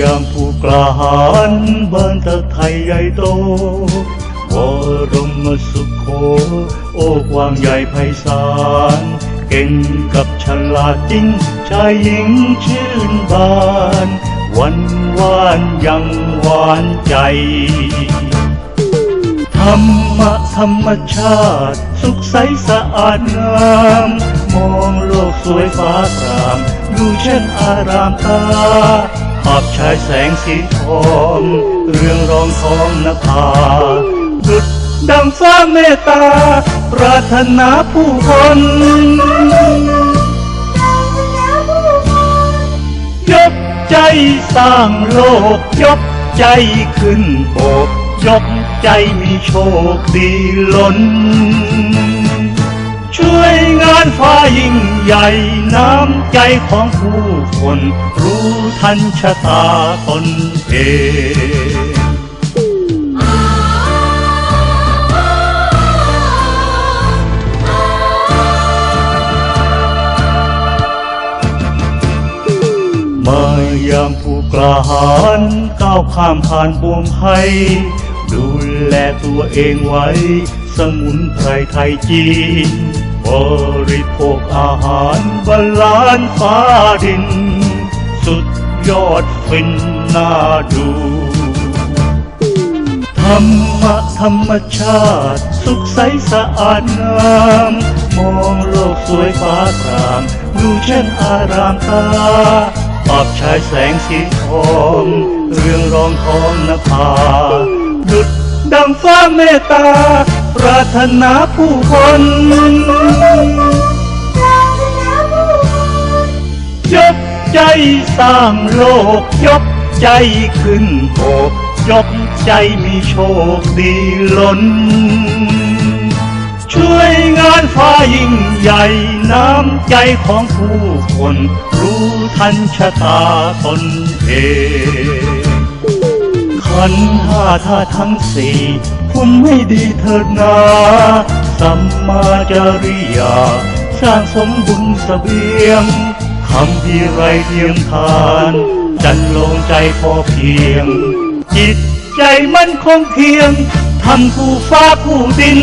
ยามผู้กล้าหาญบ้านตะไทยใหญ่โตวรมสุขโขโอ้กว้างใหญ่ไพศาลเก่งกับฉลาดจริง ชายหญิงชื่นบาน วันวานยังหวานใจ ธรรมะธรรมชาติ สุขใสสะอาดงาม มองโลกสวยฟ้าสาม ดูเช่นอารามตา ชายแสงสีทองเรื่องรองทองนภาดุดดังฟ้าเมตตา ปรารถนาผู้คนยกใจสร้างโลก ยกใจขึ้นโบกยกใจมีโชคดีล้น ช่วยงานฟ้ายิ่ง ใหญ่น้ำใจของผู้คน รู้ทันชะตาตนเองมายามผู้กล้าหาญก้าวข้ามผ่านบ่วงภัยดูแลตัวเองไว้ สมุนไพรไทยจีน บริโภคอาหารบาลานซ์ฟ้าดิน สุดยอดฟินน่าดู ธรรมะธรรมชาติ สุขใสสะอาดงามมองโลกสวยฟ้าสางดูเช่นอารามตาปรับชายแสงสีทองเรื่องรองทองนภาดุดดังฟ้าเมตตาารถนาผู้คนยกใจสร้างโลก ยกใจขึ้นโอกยกใจมีโชคดีล้น ช่วยงานฟ้ายิ่งใหญ่น้ำใจของผู้คน รู้ทันชะตาตนเองขันธ์ห้าท่าทั้งสี่ คุมให้ดีเถิดนาสัมมาจาริยา สร้างสมบุญสเสบียงคำดีไรเทียมทาน จันลงใจพอเพียง จิตใจมันคงเพียงทำผู้ฟ้าผู้ดิน